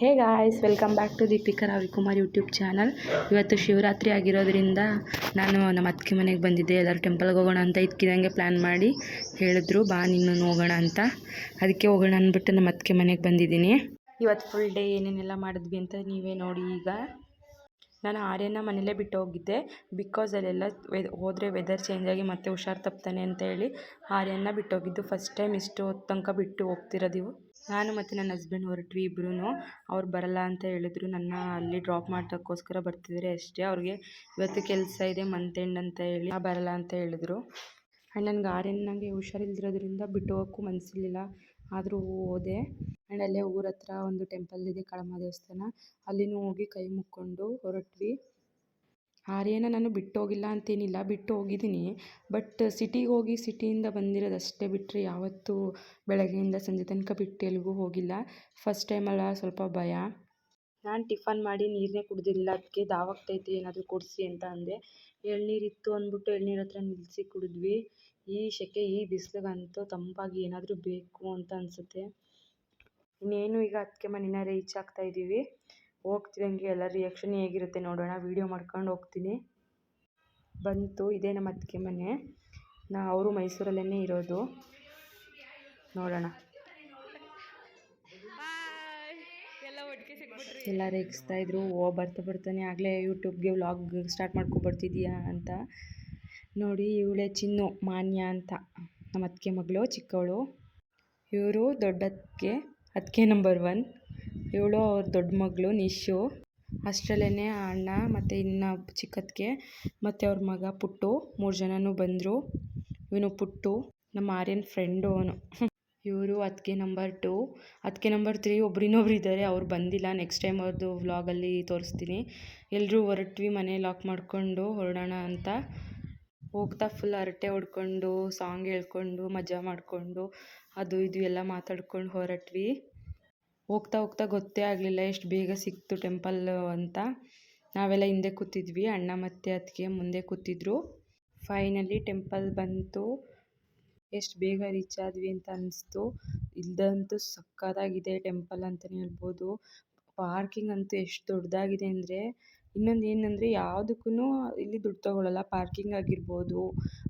Hey guys welcome back to Deepika Ravikumar YouTube channel ಇವತ್ತು ಶಿವರಾತ್ರಿ ಆಗಿರೋದ್ರಿಂದ ನಾನು ನಮ್ಮ ಅತ್ತಿಗೆ ಮನೆಗೆ ಬಂದಿದ್ದೆ. ಎಲ್ಲರೂ ಟೆಂಪಲ್ಗೆ ಹೋಗೋಣ ಅಂತ ಇದ್ಕಿದಂಗೆ ಪ್ಲ್ಯಾನ್ ಮಾಡಿ ಹೇಳಿದ್ರು. ಬಾ, ನೀನು ಹೋಗೋಣ ಅಂತ. ಅದಕ್ಕೆ ಹೋಗೋಣ ಅಂದ್ಬಿಟ್ಟು ನಮ್ಮ ಅತ್ತಿಗೆ ಮನೆಗೆ ಬಂದಿದ್ದೀನಿ. ಇವತ್ತು ಫುಲ್ ಡೇ ಏನೇನೆಲ್ಲ ಮಾಡಿದ್ವಿ ಅಂತ ನೀವೇ ನೋಡಿ ಈಗ. ನಾನು ಆರ್ಯನ ಮನೇಲೇ ಬಿಟ್ಟು ಹೋಗಿದ್ದೆ. ಬಿಕಾಸ್ ಅಲ್ಲೆಲ್ಲ ವೆ ಹೋದರೆ ವೆದರ್ ಚೇಂಜ್ ಆಗಿ ಮತ್ತೆ ಹುಷಾರು ತಪ್ತಾನೆ ಅಂತ ಹೇಳಿ ಆರ್ಯನ ಬಿಟ್ಟು ಹೋಗಿದ್ದು. ಫಸ್ಟ್ ಟೈಮ್ ಇಷ್ಟು ಹೊತ್ತು ತನಕ ಬಿಟ್ಟು ಹೋಗ್ತಿರೋದು ಇವು. ನಾನು ಮತ್ತು ನನ್ನ ಹಸ್ಬೆಂಡ್ ಹೊರಟ್ವಿ ಇಬ್ಬರೂ ಅವ್ರು ಬರಲ್ಲ ಅಂತ ಹೇಳಿದ್ರು. ನನ್ನ ಅಲ್ಲಿ ಡ್ರಾಪ್ ಮಾಡೋಕ್ಕೋಸ್ಕರ ಬರ್ತಿದ್ದಾರೆ ಅಷ್ಟೇ. ಅವ್ರಿಗೆ ಇವತ್ತು ಕೆಲಸ ಇದೆ ಮಂತ್ ಎಂಡ್ ಅಂತ ಹೇಳಿ. ಬರಲ್ಲ ಅಂತ ಹೇಳಿದ್ರು. ಆ್ಯಂಡ್ ನನಗೆ ಆರ್ಯನ್ ನನಗೆ ಹುಷಾರಿಲ್ದಿರೋದ್ರಿಂದ ಬಿಟ್ಟು ಹೋಗೋಕ್ಕೂ ಮನಸ್ಸಿರ್ಲಿಲ್ಲ ಆದರೂ ಹೋದೆ. ಆ್ಯಂಡ್ ಅಲ್ಲೇ ಊರ ಹತ್ರ ಒಂದು ಟೆಂಪಲ್ ಇದೆ ಕಳಮ ದೇವಸ್ಥಾನ. ಅಲ್ಲಿನೂ ಹೋಗಿ ಕೈ ಮುಕ್ಕೊಂಡು ಹೊರಟ್ವಿ. ಆರ್ಯನ ನಾನು ಬಿಟ್ಟು ಹೋಗಿಲ್ಲ ಅಂತೇನಿಲ್ಲ ಬಿಟ್ಟು ಹೋಗಿದ್ದೀನಿ ಬಟ್ ಸಿಟಿಗೆ ಹೋಗಿ ಸಿಟಿಯಿಂದ ಬಂದಿರೋದಷ್ಟೇ ಬಿಟ್ಟರೆ ಯಾವತ್ತೂ ಬೆಳಗ್ಗೆಯಿಂದ ಸಂಜೆ ತನಕ ಬಿಟ್ಟು ಎಲ್ಲಿಗೂ ಹೋಗಿಲ್ಲ. ಫಸ್ಟ್ ಟೈಮಲ್ಲ ಸ್ವಲ್ಪ ಭಯ. ನಾನು ಟಿಫನ್ ಮಾಡಿ ನೀರನ್ನೇ ಕುಡ್ದಿಲ್ಲ ಅದಕ್ಕೆ ದಾವಾಗ್ತೈತೆ, ಏನಾದರೂ ಕೊಡಿಸಿ ಅಂತ ಅಂದೆ. ಎಳ್ನೀರಿತ್ತು ಅಂದ್ಬಿಟ್ಟು ಎಳ್ನೀರು ಹತ್ರ ನಿಲ್ಲಿಸಿ ಕುಡಿದ್ವಿ. ಈ ಸೆಕೆ ಈ ಬಿಸಿಲಿಗಂತೂ ತಂಪಾಗಿ ಏನಾದರೂ ಬೇಕು ಅಂತ ಅನಿಸುತ್ತೆ. ಇನ್ನೇನು ಈಗ ಅದಕ್ಕೆ ಮನೆಯ ರೀಚ್ ಆಗ್ತಾ ಇದ್ದೀವಿ ಹೋಗ್ತಿದ್ದಂಗೆ ಎಲ್ಲ ರಿಯಾಕ್ಷನ್ ಹೇಗಿರುತ್ತೆ ನೋಡೋಣ ವೀಡಿಯೋ ಮಾಡ್ಕೊಂಡು ಹೋಗ್ತೀನಿ. ಬಂತು, ಇದೇ ನಮ್ಮ ಅತ್ತಿಗೆ ಮನೆ. ನಾ, ಅವರು ಮೈಸೂರಲ್ಲೇ ಇರೋದು. ನೋಡೋಣ. ಎಲ್ಲ ರೇಗಿಸ್ತಾ ಇದ್ರು, ಓ, ಬರ್ತಾ ಬರ್ತಾನೆ, ಆಗಲೇ ಯೂಟ್ಯೂಬ್ಗೆ ವ್ಲಾಗ್ ಸ್ಟಾರ್ಟ್ ಮಾಡ್ಕೊಬರ್ತಿದ್ಯಾ ಅಂತ. ನೋಡಿ, ಇವಳೇ ಚಿನ್ನು, ಮಾನ್ಯ ಅಂತ. ನಮ್ಮ ಅತ್ತಿಗೆ ಮಗಳು, ಚಿಕ್ಕವಳು. ಇವರು ದೊಡ್ಡತ್ತಿಗೆ ಅದಕ್ಕೆ ನಂಬರ್ ಒನ್ ಇವಳು ಅವ್ರ ದೊಡ್ಡ ಮಗಳು ನಿಶು. ಅಷ್ಟರಲ್ಲೇ ಅಣ್ಣ ಮತ್ತು ಇನ್ನು ಚಿಕ್ಕತ್ತಿಗೆ ಮತ್ತು ಅವ್ರ ಮಗ ಪುಟ್ಟು. ಮೂರು ಜನನೂ ಬಂದರು. ಇವನು ಪುಟ್ಟು. ನಮ್ಮ ಆರ್ಯನ್ ಫ್ರೆಂಡು ಅವನು. ಇವರು ಅತ್ತಿಗೆ ನಂಬರ್ ಟು ಅತ್ತಿಗೆ ನಂಬರ್ ತ್ರೀ ಒಬ್ರು ಇನ್ನೊಬ್ರು ಇದ್ದಾರೆ ಅವ್ರು ಬಂದಿಲ್ಲ. ನೆಕ್ಸ್ಟ್ ಟೈಮ್ ಅವ್ರದ್ದು ವ್ಲಾಗಲ್ಲಿ ತೋರಿಸ್ತೀನಿ. ಎಲ್ಲರೂ ಹೊರಟ್ವಿ, ಮನೆ ಲಾಕ್ ಮಾಡಿಕೊಂಡು ಹೊರಡೋಣ ಅಂತ. ಹೋಗ್ತಾ ಫುಲ್ ಹರಟೆ ಹೊಡ್ಕೊಂಡು ಸಾಂಗ್ ಹೇಳ್ಕೊಂಡು, ಮಜಾ ಮಾಡಿಕೊಂಡು, ಅದು ಇದು ಎಲ್ಲ ಮಾತಾಡ್ಕೊಂಡು ಹೊರಟ್ವಿ. ಹೋಗ್ತಾ ಹೋಗ್ತಾ ಗೊತ್ತೇ ಆಗಲಿಲ್ಲ, ಎಷ್ಟು ಬೇಗ ಸಿಕ್ತು ಟೆಂಪಲ್ ಅಂತ. ನಾವೆಲ್ಲ ಹಿಂದೆ ಕೂತಿದ್ವಿ, ಅಣ್ಣ ಮತ್ತು ಅತ್ತಿಗೆ ಮುಂದೆ ಕೂತಿದ್ರು. ಫೈನಲಿ ಟೆಂಪಲ್ ಬಂತು. ಎಷ್ಟು ಬೇಗ ರೀಚ್ ಆದ್ವಿ ಅಂತ ಅನಿಸ್ತು. ಇಲ್ಲದಂತೂ ಸಕ್ಕತ್ತಾಗಿದೆ ಟೆಂಪಲ್ ಅಂತಲೇ ಹೇಳ್ಬೋದು. ಪಾರ್ಕಿಂಗ್ ಅಂತೂ ಎಷ್ಟು ದೊಡ್ಡದಾಗಿದೆ ಅಂದರೆ, ಇನ್ನೊಂದು ಏನಂದರೆ ಯಾವುದಕ್ಕೂ ಇಲ್ಲಿ ದುಡ್ಡು ತಗೊಳ್ಳಲ್ಲ ಪಾರ್ಕಿಂಗ್ ಆಗಿರ್ಬೋದು,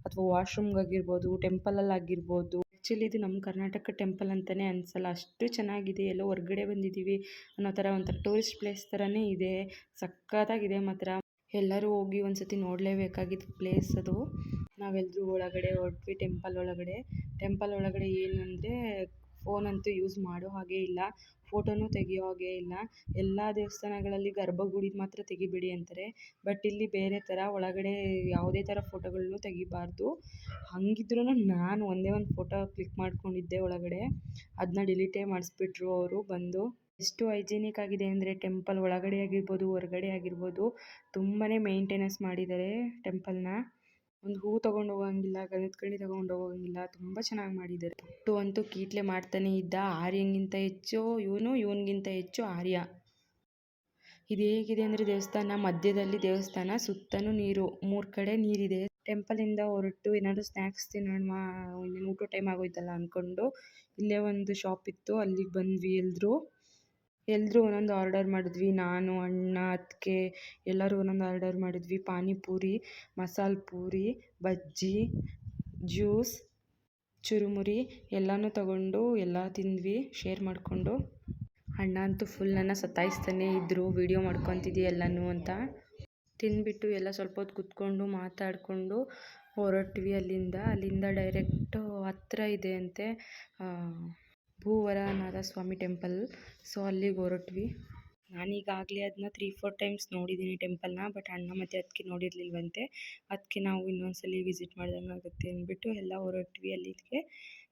ಅಥವಾ ವಾಶ್ರೂಮ್ಗಾಗಿರ್ಬೋದು ಟೆಂಪಲಲ್ಲಿ ಆಗಿರ್ಬೋದು. ಆ್ಯಕ್ಚುಲಿ ಇದು ನಮ್ಮ ಕರ್ನಾಟಕ ಟೆಂಪಲ್ ಅಂತಲೇ ಅನಿಸಲ್ಲ. ಅಷ್ಟು ಚೆನ್ನಾಗಿದೆ. ಎಲ್ಲೋ ಹೊರಗಡೆ ಬಂದಿದ್ದೀವಿ ಅನ್ನೋ ಥರ ಒಂಥರ ಟೂರಿಸ್ಟ್ ಪ್ಲೇಸ್ ಥರನೇ ಇದೆ. ಸಕ್ಕತ್ತಾಗಿದೆ ಮಾತ್ರ. ಎಲ್ಲರೂ ಹೋಗಿ ಒಂದು ಸತಿ ನೋಡಲೇಬೇಕಾಗಿದ್ದ ಪ್ಲೇಸ್ ಅದು. ನಾವೆಲ್ಲರೂ ಒಳಗಡೆ ಹೊರಟ್ವಿ ಟೆಂಪಲ್ ಒಳಗಡೆ. ಟೆಂಪಲ್ ಒಳಗಡೆ ಏನಂದರೆ ಫೋನ್ ಅಂತೂ ಯೂಸ್ ಮಾಡೋ ಹಾಗೆ ಇಲ್ಲ. ಫೋಟೋನೂ ತೆಗೆಯೋ ಹಾಗೆ ಇಲ್ಲ. ಎಲ್ಲ ದೇವಸ್ಥಾನಗಳಲ್ಲಿ ಗರ್ಭಗುಡಿ ಮಾತ್ರ ತೆಗಿಬೇಡಿ ಅಂತಾರೆ. ಬಟ್ ಇಲ್ಲಿ ಬೇರೆ ಥರ ಒಳಗಡೆ ಯಾವುದೇ ಥರ ಫೋಟೋಗಳನ್ನು ತೆಗಿಬಾರ್ದು. ಹಾಗಿದ್ರೂ ನಾನು ಒಂದೇ ಒಂದು ಫೋಟೋ ಕ್ಲಿಕ್ ಮಾಡ್ಕೊಂಡಿದ್ದೆ ಒಳಗಡೆ. ಅದನ್ನ ಡಿಲೀಟೇ ಮಾಡಿಸ್ಬಿಟ್ರು ಅವರು ಬಂದು. ಎಷ್ಟು ಹೈಜಿನಿಕ್ ಆಗಿದೆ ಅಂದರೆ ಟೆಂಪಲ್ ಒಳಗಡೆ ಆಗಿರ್ಬೋದು ಹೊರಗಡೆ ಆಗಿರ್ಬೋದು ತುಂಬಾ ಮೇಂಟೆನೆನ್ಸ್ ಮಾಡಿದ್ದಾರೆ ಟೆಂಪಲ್ನ ಒಂದು ಹೂ ತಗೊಂಡು ಹೋಗಂಗಿಲ್ಲ, ಗಂಧದ ಕಡ್ಡಿ ತಗೊಂಡು ಹೋಗಂಗಿಲ್ಲ, ತುಂಬ ಚೆನ್ನಾಗಿ ಮಾಡಿದ್ದಾರೆ. ಪುಟ್ಟು ಅಂತೂ ಕೀಟ್ಲೆ ಮಾಡ್ತಾನೆ ಇದ್ದ, ಆರ್ಯಂಗಿಂತ ಹೆಚ್ಚು, ಇವನು ಇವನಿಗಿಂತ ಹೆಚ್ಚು ಆರ್ಯ. ಇದು ಹೇಗಿದೆ ಅಂದರೆ ದೇವಸ್ಥಾನ, ಮಧ್ಯದಲ್ಲಿ ದೇವಸ್ಥಾನ ಸುತ್ತಲೂ ನೀರು, ಮೂರು ಕಡೆ ನೀರಿದೆ. ಟೆಂಪಲಿಂದ ಹೊರಟು ಏನಾದರೂ ಸ್ನ್ಯಾಕ್ಸ್ ತಿನ್ನೋಣ ಊಟ ಟೈಮ್ ಆಗೋಯ್ತಲ್ಲ ಅಂದ್ಕೊಂಡು ಇಲ್ಲೇ ಒಂದು ಶಾಪ್ ಇತ್ತು, ಅಲ್ಲಿಗೆ ಬಂದ್ವಿ ಎಲ್ಲರೂ ಎಲ್ಲರೂ ಒಂದೊಂದು ಆರ್ಡರ್ ಮಾಡಿದ್ವಿ. ನಾನು, ಅಣ್ಣ, ಅತ್ತಿಗೆ ಎಲ್ಲರೂ ಒಂದೊಂದು ಆರ್ಡರ್ ಮಾಡಿದ್ವಿ. ಪಾನಿಪೂರಿ, ಮಸಾಲೆ ಪೂರಿ, ಬಜ್ಜಿ, ಜ್ಯೂಸ್, ಚುರುಮುರಿ ಎಲ್ಲನೂ ತಗೊಂಡು ಎಲ್ಲ ತಿಂದ್ವಿ. ಶೇರ್ ಮಾಡಿಕೊಂಡು. ಅಣ್ಣ ಅಂತೂ ಫುಲ್ ನನ್ನ ಸತಾಯಿಸ್ತಾನೆ ಇದ್ದರು ವೀಡಿಯೋ ಮಾಡ್ಕೊತಿದ್ದಿ ಎಲ್ಲನೂ ಅಂತ. ತಿಂದ್ಬಿಟ್ಟು ಎಲ್ಲ ಸ್ವಲ್ಪ ಹೊತ್ತು ಕೂತ್ಕೊಂಡು ಮಾತಾಡಿಕೊಂಡು ಹೊರಟ್ವಿ ಅಲ್ಲಿಂದ. ಅಲ್ಲಿಂದ ಡೈರೆಕ್ಟು ಹತ್ರ ಇದೆ ಅಂತೆ. ಭೂವರನಾಥ ಸ್ವಾಮಿ ಟೆಂಪಲ್. ಸೊ, ಅಲ್ಲಿಗೆ ಹೊರಟ್ವಿ. ನಾನೀಗಾಗಲೇ ಅದನ್ನ ತ್ರೀ ಫೋರ್ ಟೈಮ್ಸ್ ನೋಡಿದ್ದೀನಿ ಟೆಂಪಲ್ನ ಬಟ್ ಅಣ್ಣ ಮತ್ತು ಅದಕ್ಕೆ ನೋಡಿರಲಿಲ್ವಂತೆ. ಅದಕ್ಕೆ ನಾವು ಇನ್ನೊಂದು ವಿಸಿಟ್ ಮಾಡ್ದಂಗೆ ಆಗುತ್ತೆ ಅಂದ್ಬಿಟ್ಟು ಎಲ್ಲ ಹೊರಟ್ವಿ ಅಲ್ಲಿಗೆ.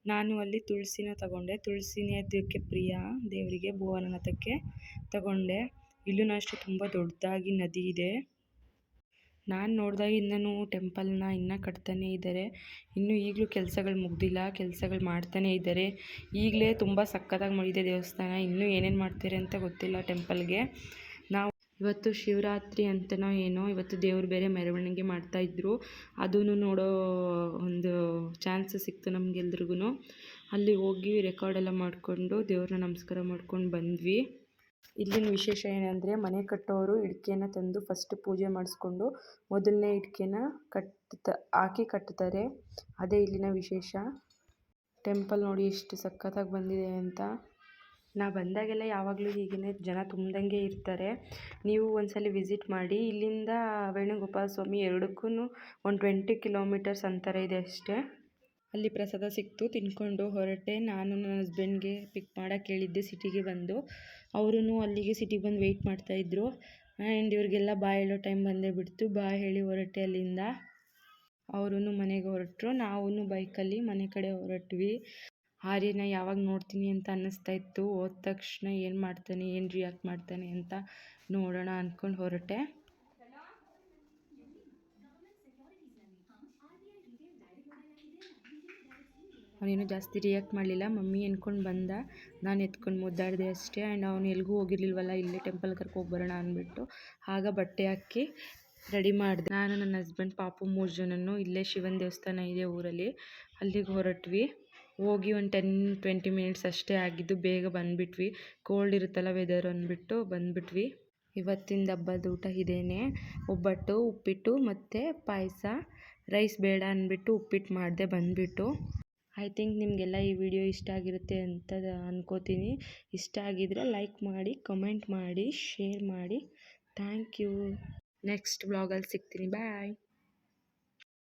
ನಾನು ಅಲ್ಲಿ ತುಳಸಿನ ತಗೊಂಡೆ. ತುಳಸಿನೇ ಅದಕ್ಕೆ ಪ್ರಿಯ, ದೇವರಿಗೆ ಭುವನನಾಥಕ್ಕೆ ತಗೊಂಡೆ. ಇಲ್ಲೂ ಅಷ್ಟೇ ತುಂಬ ದೊಡ್ಡದಾಗಿ ನದಿ ಇದೆ. ನಾನು ನೋಡಿದಾಗ ಇನ್ನೂ ಟೆಂಪಲ್ನ ಇನ್ನೂ ಕಟ್ತಾನೇ ಇದ್ದಾರೆ ಇನ್ನೂ ಈಗಲೂ ಕೆಲಸಗಳು ಮುಗ್ದಿಲ್ಲ, ಕೆಲಸಗಳು ಮಾಡ್ತಾನೇ ಇದ್ದಾರೆ ಈಗಲೇ ತುಂಬ ಸಕ್ಕತ್ತಾಗಿ ಮಾಡಿದೆ ದೇವಸ್ಥಾನ. ಇನ್ನೂ ಏನೇನು ಮಾಡ್ತಾರೆ ಅಂತ ಗೊತ್ತಿಲ್ಲ ಟೆಂಪಲ್ಗೆ. ನಾವು ಇವತ್ತು ಶಿವರಾತ್ರಿ ಅಂತನೋ ಏನೋ, ಇವತ್ತು ದೇವ್ರು ಬೇರೆ ಮೆರವಣಿಗೆ ಮಾಡ್ತಾಯಿದ್ರು ಅದೂ ನೋಡೋ ಒಂದು ಚಾನ್ಸ್ ಸಿಕ್ತು ನಮಗೆಲ್ರಿಗೂ ಅಲ್ಲಿ ಹೋಗಿ ರೆಕಾರ್ಡೆಲ್ಲ ಮಾಡಿಕೊಂಡು ದೇವ್ರನ್ನ ನಮಸ್ಕಾರ ಮಾಡ್ಕೊಂಡು ಬಂದ್ವಿ. ಇಲ್ಲಿನ ವಿಶೇಷ ಏನಂದರೆ ಮನೆ ಕಟ್ಟೋರು ಇಟ್ಕೆನ ತಂದು ಫಸ್ಟ್ ಪೂಜೆ ಮಾಡಿಸ್ಕೊಂಡು ಮೊದಲನೇ ಇಟ್ಕೆನ ಕಟ್ತ, ಹಾಕಿ ಕಟ್ತಾರೆ. ಅದೇ ಇಲ್ಲಿನ ವಿಶೇಷ. ಟೆಂಪಲ್ ನೋಡಿ ಎಷ್ಟು ಸಖತ್ತಾಗಿ ಬಂದಿದೆ ಅಂತ ನಾ ಬಂದಾಗೆಲ್ಲ ಯಾವಾಗಲೂ ಹೀಗೇ ಜನ ತುಂಬ್ದಂಗೆ ಇರ್ತಾರೆ. ನೀವು ಒಂದ್ಸಲ ವಿಸಿಟ್ ಮಾಡಿ, ಇಲ್ಲಿಂದ ವೇಣುಗೋಪಾಲ ಸ್ವಾಮಿ ಎರಡಕ್ಕೂ ಒಂದು ಟ್ವೆಂಟಿ ಕಿಲೋಮೀಟರ್ಸ್ ಅಂತರ ಇದೆ ಅಷ್ಟೇ. ಅಲ್ಲಿ ಪ್ರಸಾದ ಸಿಕ್ತು. ತಿನ್ಕೊಂಡು ಹೊರಟೆ ನಾನು ನನ್ನ ಹಸ್ಬೆಂಡ್ಗೆ ಪಿಕ್ ಮಾಡೋಕ್ಕೆ ಹೇಳಿದ್ದೆ ಸಿಟಿಗೆ ಬಂದು. ಅವರೂ ಅಲ್ಲಿಗೆ ಸಿಟಿಗೆ ಬಂದು ವೆಯ್ಟ್ ಮಾಡ್ತಾಯಿದ್ರು ಆ್ಯಂಡ್ ಇವ್ರಿಗೆಲ್ಲ ಬಾ ಹೇಳೋ ಟೈಮ್ ಬಂದೇ ಬಿಡ್ತು. ಬಾ ಹೇಳಿ ಹೊರಟೆ ಅಲ್ಲಿಂದ. ಅವರೂ ಮನೆಗೆ ಹೊರಟರು. ನಾವೂ ಬೈಕಲ್ಲಿ ಮನೆ ಕಡೆ ಹೊರಟ್ವಿ. ಆರ್ಯನ ಯಾವಾಗ ನೋಡ್ತೀನಿ ಅಂತ ಅನ್ನಿಸ್ತಾ ಇತ್ತು. ಹೋದ ತಕ್ಷಣ ಏನು ಮಾಡ್ತಾನೆ, ಏನು ರಿಯಾಕ್ಟ್ ಮಾಡ್ತಾನೆ ಅಂತ ನೋಡೋಣ ಅಂದ್ಕೊಂಡು ಹೊರಟೆ. ಅವನೇನು ಜಾಸ್ತಿ ರಿಯಾಕ್ಟ್ ಮಾಡಲಿಲ್ಲ. ಮಮ್ಮಿ ಅಂದ್ಕೊಂಡು ಬಂದ. ನಾನು ಎತ್ಕೊಂಡು ಮುದ್ದಾಡಿದೆ ಅಷ್ಟೇ. ಆ್ಯಂಡ್ ಅವನು ಎಲ್ಲಿಗೂ ಹೋಗಿರ್ಲಿಲ್ವಲ್ಲ? ಇಲ್ಲೇ ಟೆಂಪಲ್ ಕರ್ಕೊ ಬರೋಣ ಅಂದ್ಬಿಟ್ಟು ಆಗ ಬಟ್ಟೆ ಹಾಕಿ ರೆಡಿ ಮಾಡಿದೆ. ನಾನು ನನ್ನ ಹಸ್ಬೆಂಡ್ ಪಾಪು ಮೂರು ಜನನು ಇಲ್ಲೇ ಶಿವನ ದೇವಸ್ಥಾನ ಇದೆ ಊರಲ್ಲಿ. ಅಲ್ಲಿಗೆ ಹೊರಟ್ವಿ. ಹೋಗಿ ಒಂದು ಟೆನ್ ಟ್ವೆಂಟಿ ಮಿನಿಟ್ಸ್ ಅಷ್ಟೇ ಆಗಿದ್ದು ಬೇಗ ಬಂದುಬಿಟ್ವಿ. ಕೋಲ್ಡ್ ಇರುತ್ತಲ್ಲ ವೆದರ್ ಅಂದ್ಬಿಟ್ಟು ಬಂದುಬಿಟ್ವಿ. ಇವತ್ತಿಂದ ಹಬ್ಬದ ಊಟ ಇದೇನೆ. ಒಬ್ಬಟ್ಟು, ಉಪ್ಪಿಟ್ಟು ಮತ್ತು ಪಾಯಸ ರೈಸ್ ಬೇಡ ಅಂದ್ಬಿಟ್ಟು ಉಪ್ಪಿಟ್ಟು ಮಾಡಿದೆ ಬಂದುಬಿಟ್ಟು. ಐ ಥಿಂಕ್ ನಿಮಗೆಲ್ಲ ಈ ವಿಡಿಯೋ ಇಷ್ಟ ಆಗಿರುತ್ತೆ ಅಂತ ಅಂದ್ಕೋತೀನಿ ಇಷ್ಟ ಆಗಿದ್ರೆ ಲೈಕ್ ಮಾಡಿ, ಕಮೆಂಟ್ ಮಾಡಿ, ಶೇರ್ ಮಾಡಿ. Thank you. ನೆಕ್ಸ್ಟ್ ಬ್ಲಾಗಲ್ಲಿ ಸಿಗ್ತೀನಿ. ಬಾಯ್.